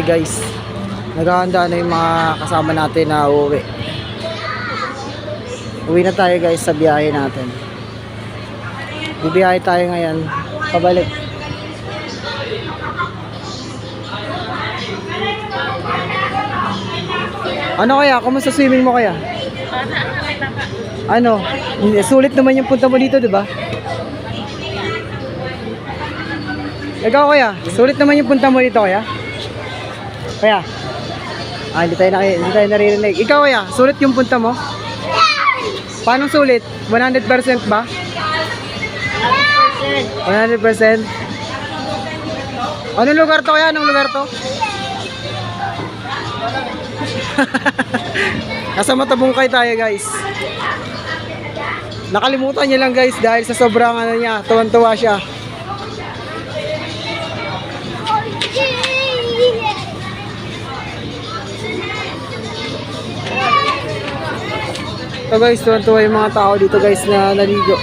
Kami guys. Naghahanda na yung mga kasama natin na uuwi. Uwi na tayo guys sa biyahe natin. Bibiyahe tayo ngayon. Pabalik. Ano kaya? Kumusta swimming mo kaya? Ano? Sulit naman yung punta mo dito, di ba? Ikaw kaya? Sulit naman yung punta mo dito kaya? Kaya? Ah, hindi tayo, naki, hindi tayo naririnig. Ikaw kaya? Sulit yung punta mo? Paano sulit? 100% ba? 100%? Anong lugar to kaya? Anong lugar to? Nasa matabungkay tayo guys. Nakalimutan niya lang guys dahil sa sobrang ano niya, tuwan-tuwa siya. So guys, tuwan-tuwa yung mga tao dito guys na naligo.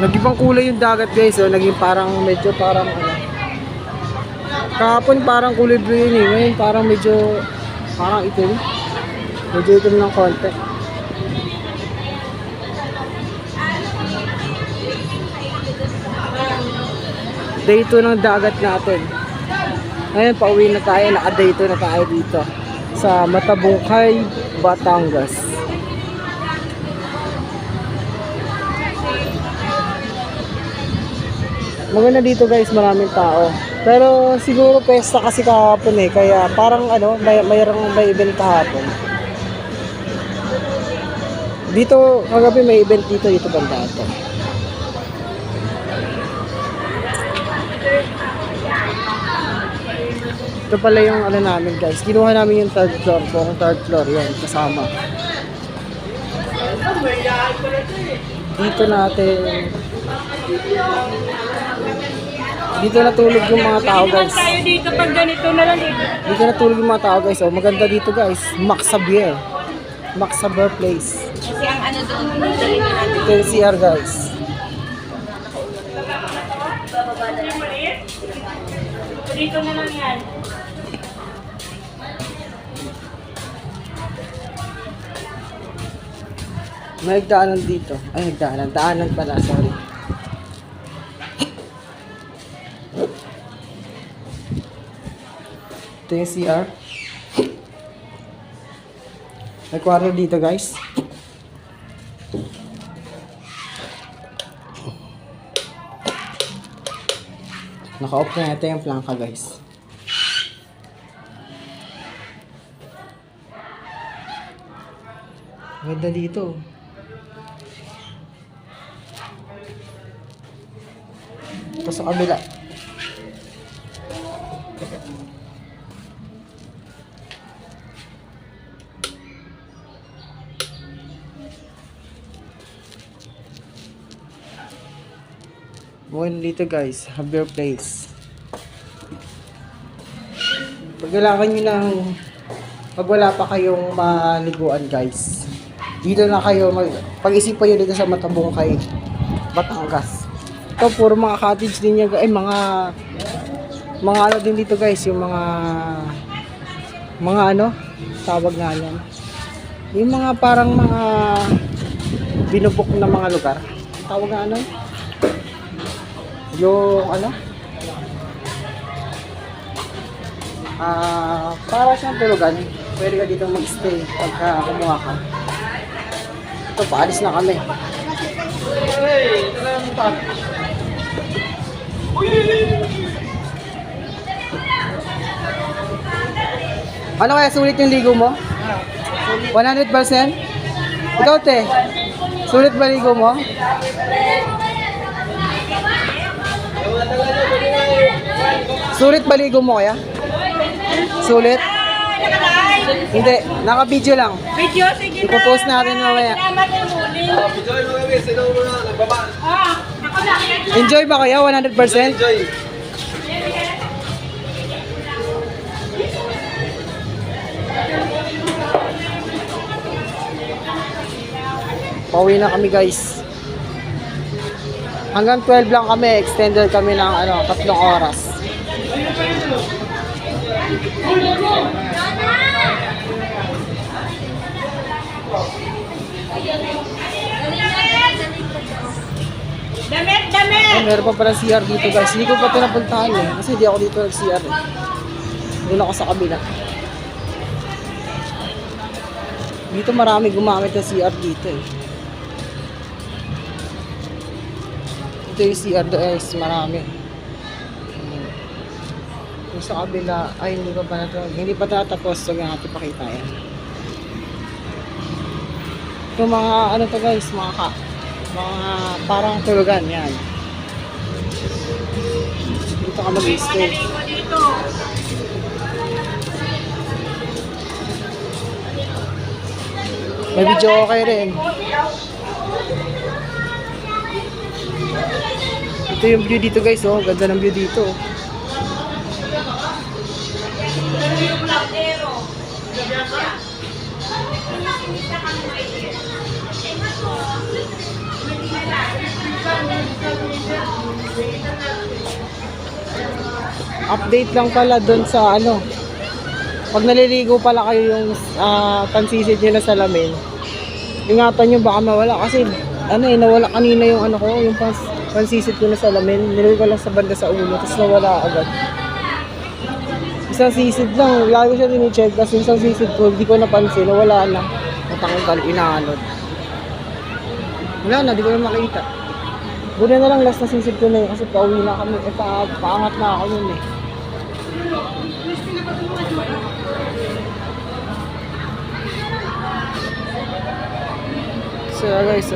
Nag-ibang kulay yung dagat guys, oh. naging parang medyo parang ano. Kahapon parang kulay blue yun eh, ngayon parang medyo parang itim. Medyo itim ng konti. Day 2 ng dagat natin. Ngayon pauwi na tayo, naka-day 2 na tayo dito sa Matabungkay, Batangas. Maganda dito guys, maraming tao. Pero siguro pesta kasi kahapon eh, kaya parang ano, may mayroong may event kahapon. Dito, kagabi may event dito, dito banda ito. Ito pala yung ano namin guys. Kinuha namin yung third floor. Buong third floor. Yan, kasama. Dito natin. Dito natulog yung mga tao guys. tayo dito pag ganito na lang dito. Dito natulog yung mga tao guys. Oh, maganda dito guys. Max Xavier. Max Xavier Place. Kasi ang ano doon. Ito yung CR guys. Dito na lang yan. May nagdaanan dito. Ay, nagdaanan. Daanan pala, sorry. Ito yung CR. May kwarto dito, guys. Naka-off na yata yung plangka, guys. Ganda dito. Ito sa kabila. Bukan dito guys, have your place. Pag kailangan nyo ng pag wala pa kayong maliguan guys, dito na kayo, mag, pag-isipan nyo dito sa Matabungkay, Batangas. Ito, puro mga cottage din yan, ay mga, mga ano din dito guys, yung mga, mga ano, tawag nga yan. Yung mga parang mga binubok na mga lugar. Tawag nga ano? Yung ano? Ah, para siyang tulugan. Pwede ka dito mag-stay pagka kumuha ka. Ito, paalis na kami. Ano kaya sulit yung ligo mo? 100%? Ikaw, te? Sulit ba ligo mo? Sulit ba ligo mo kaya? Sulit? Hindi, naka-video lang. Video, sige na. Ipopost natin mamaya. Salamat yung huli. Ah, ako na. Enjoy ba kaya 100%? Pauwi na kami guys. Hanggang 12 lang kami, extended kami ng ano, tatlong oras. Meron pa pala CR dito guys. Hindi ko pa ito napuntahan eh. Kasi hindi ako dito nag-CR eh. Doon ako sa kabila. Dito marami gumamit ng CR dito eh. Ito yung CR guys, marami. Hmm. Yung sa kabila, ay hindi pa pa na to. Hindi pa tatapos. So, nga natin pakita yan. Ito mga ano to guys, mga ka, mga parang tulugan yan. Dito ka mag-stay. Dito. May video okay rin. Ito yung view dito guys, oh. Ganda ng view dito. Update lang pala doon sa ano. Pag naliligo pala kayo yung ah, pansisid nyo na salamin, ingatan nyo baka mawala kasi ano eh, nawala kanina yung ano ko, yung pans pansisid ko na salamin, nilagay ko lang sa banda sa ulo, tapos nawala agad. Isang sisid lang, lagi siya dinicheck, kasi isang sisid ko, hindi ko napansin, nawala na. Natanggal, inaanod. Wala na, di ko na makita. Buti na lang last na sisid ko na yun, kasi pauwi na kami, eh, pa, paangat na ako yun eh. So guys,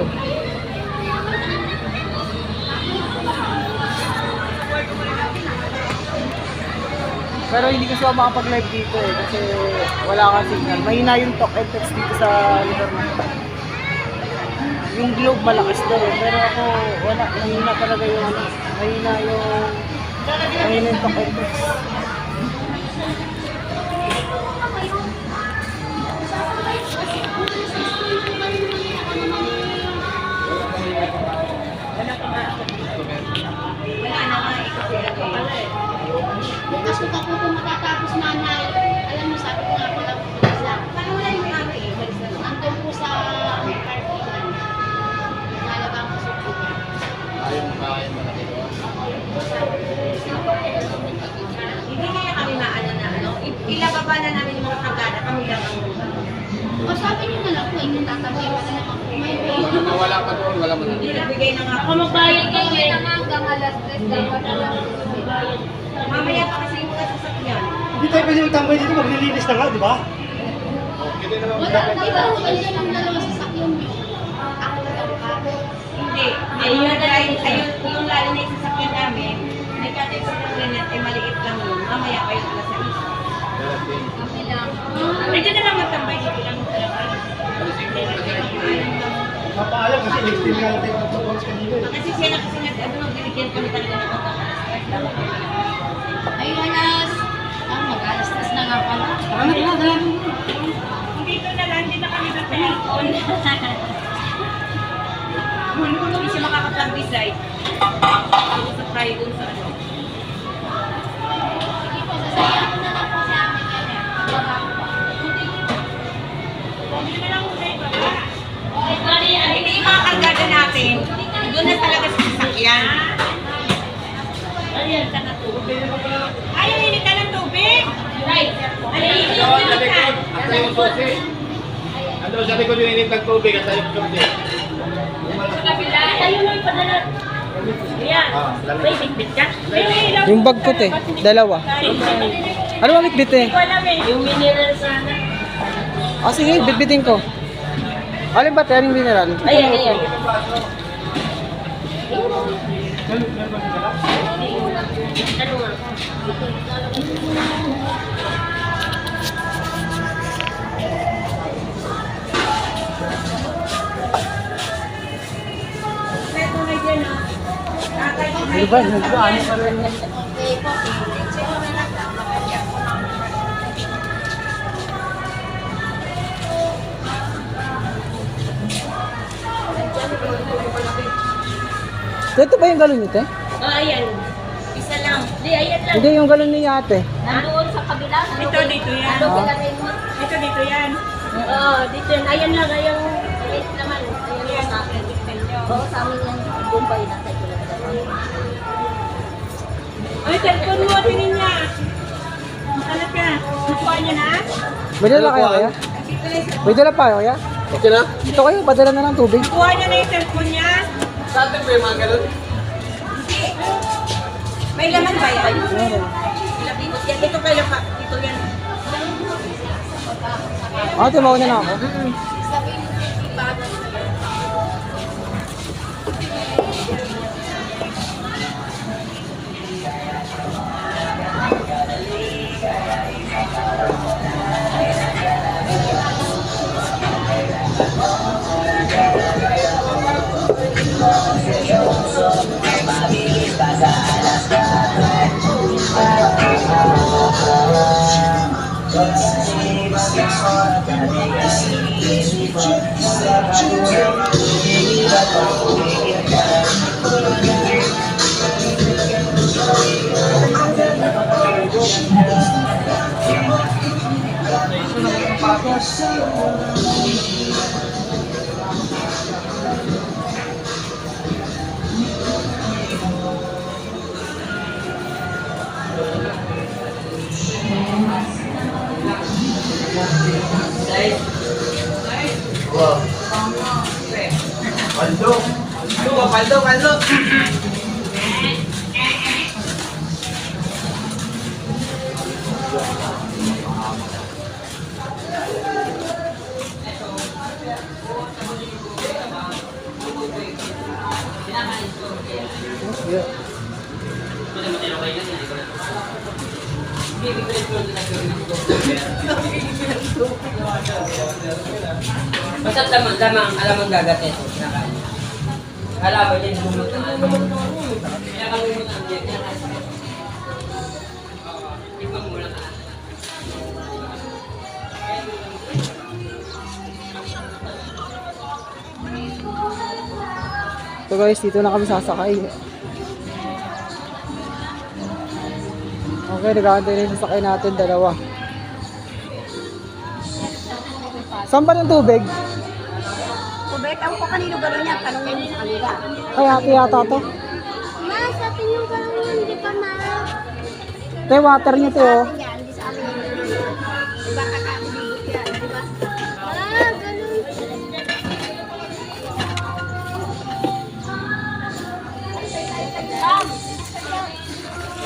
pero hindi kasi ako makapag-live dito eh kasi wala kang signal. Mahina yung talk and dito sa lugar na. Yung globe malakas daw eh. Pero ako wala, mahina talaga yung mahina yung mahina yung talk and. Bukas ko pa po kung matatapos nanay. Alam mo, sabi ko nga pala po isa. Paano wala yung mama eh? Nandun po sa parkingan. Nalabang ko sa puta. Hindi kaya kami maano na ano, i- ilababa na namin yung mga kagada, kami lang ang O sabi niyo na lang po, yung tatabi pa na naman po may. Nawala pa doon, wala mo na. Nagbigay na nga. Ako magbayad eh. Hanggang alas 3 dapat na lang. Mamaya pa kasi yung mga sasakyan. Hindi tayo pwede magtambay dito, maglilinis na nga, di ba? Wala, di ba po kayo ng dalawa sa sakyan niyo? Ako lang pa. Hindi. Ayun yung line, ayun yung lalo na yung sasakyan namin, may katin sa Rinet, eh maliit lang yun. Mamaya pa yung alas 6. Kami lang. Pwede na lang magtambay dito lang. Mapaalam kasi next time nga natin ang oras kanina eh. Kasi siya na kasi binigyan kami talaga ng pagkakalas. Ay, alas. Ah, mag-alas na nga pala. Ano na, dahil Dito na lang, hindi na kami sa telephone. Hindi siya makakapag-decide. Usap tayo dun sa ano. Pa. Hindi kargada natin, doon na talaga sa sasakyan. Ayan, sa natubig. Ay, ang init na ng tubig. Right. Ang init sa na likod, ako yung susi. Andun sa likod yung init ng tubig at sa yung susi. Ay, ayun lang yung padala. Ayan. Ah. May bitbit ka? Yung bag ko te, dalawa. Ano ko alam eh. Yung mineral sana. Ah sige, bitbitin ko. Alin ba? Anong mineral? Ayan, ayan. Ano ba? Nagpaano ka rin? Lang. Ito ba yung galon nito? Oh, ayan. Isa lang. Di, ayan lang. Hindi, yung galon ni ate. Nandoon sa kabila. Ito, dito yan. Ano pinagay mo? Ito, dito yan. Oo, dito yan. Ayan lang, ayan. Wait naman. Ayun yung sa akin. Oo, sa amin yan. Bombay na tayo. Ay, cellphone mo, tingin niya. Ano ka? Nakuha niya na? May dala kayo kaya? May dala pa kayo kaya? Okay na? Ito kayo, padala na ng tubig. Nakuha niya na yung cellphone niya? Sa atin ba yung mga ganun? May laman ba yan? Yan. Ito kayo pa. Ito yan. Ate, mauna na ako. Paldo. Paldo, paldo, paldo. Basta lamang, lamang, alam ang gagatin. Nakain. Alam mo ano. Kaya kang lumot na ano. Tingnan mo. So guys, dito na kami sasakay. Okay, nag-aantay na yung sasakay natin, dalawa. Saan ba ng tubig? Kubek, ako pa kanino gano'n niya. Tanongin mo sa kanila. Ay, ate yata to. Ma, sa atin yung gano'n hindi pa ma. Te, water niyo to. oh.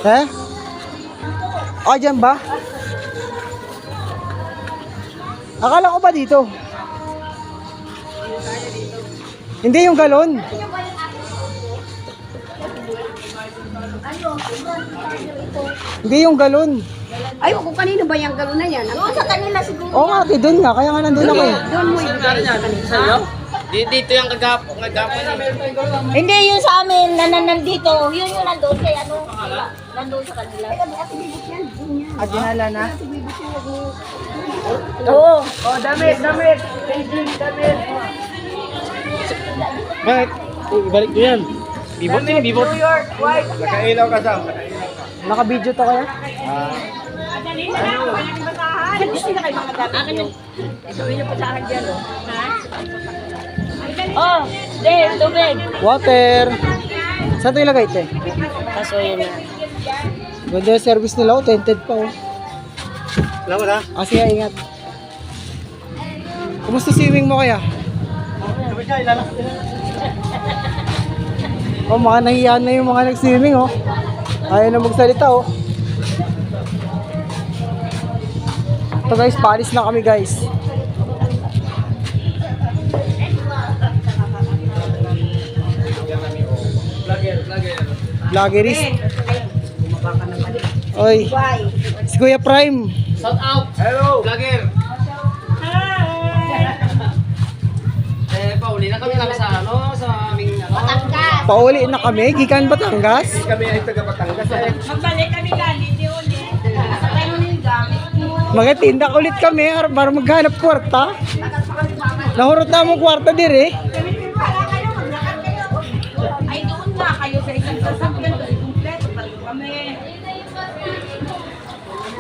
Yan, Ah, dyan ba? Akala ko ba dito? Hindi yung galon. Hindi yung galon. Ay, kung kanino ba yung gano'n na yan? Doon sa kanila siguro. Oo nga, ate, doon nga. Kaya nga nandun ako eh. Doon mo yung Sa'yo? Di- Dito yung kagapo, kagapo. Hindi, yun sa amin, na na- nandito. Yun yung nandun kay ano. Nandun sa kanila. Ay, ate, bibot yan. Ah, dinala na? Oo. Oh, damit, damit. damit. Bakit? Ibalik mo yan. Bibot yun, bibot. New York, white. Nakailaw ka, Sam. Naka-video to kaya? Na, walang basahan. Gusto na kayo mga dami. Akin yung isuin yung pasahan dyan, oh. Oh, there, tubig. Water. Saan ito ilagay, te? Kaso yun na. Ganda yung service nila, oh. Tented pa, oh. Salamat ha. Ah, siya, ingat. Kumusta swimming mo kaya? Sabi siya, ilalak. Oh, mga nahiyaan na yung mga nag-swimming, oh. Ayaw na magsalita, oh. Ito guys, paalis na kami guys. Vloggerist. Oy. Si Kuya Prime. Shout out! Hello. Vlogger! Eh, pauli na kami kami sa ano, sa aming ano. Batangas. Pauli na kami, gikan Batangas. Kami ay taga Batangas. eh. Magbalik kami galing, di ulit. Sakay mo na yung gamit mo. Magatindak ulit kami har- para maghanap kwarta. Nahurot na mong kwarta dire. Ay,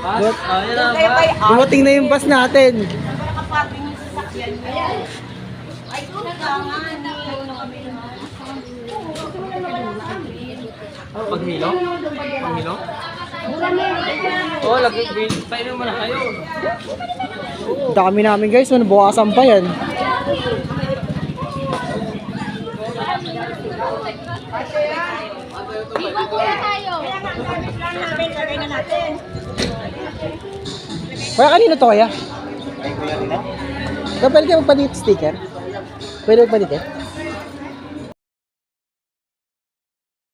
But, Oh, yan ang ba? dumating na yung bus natin. Paghilo? Paghilo? Oo, oh, lagi. Painom mo na kayo. Dami namin guys, ano, bukasan pa yan. Kaya kanino to kaya? Kaya pwede kayo magpadikit sticker? Pwede magpadikit?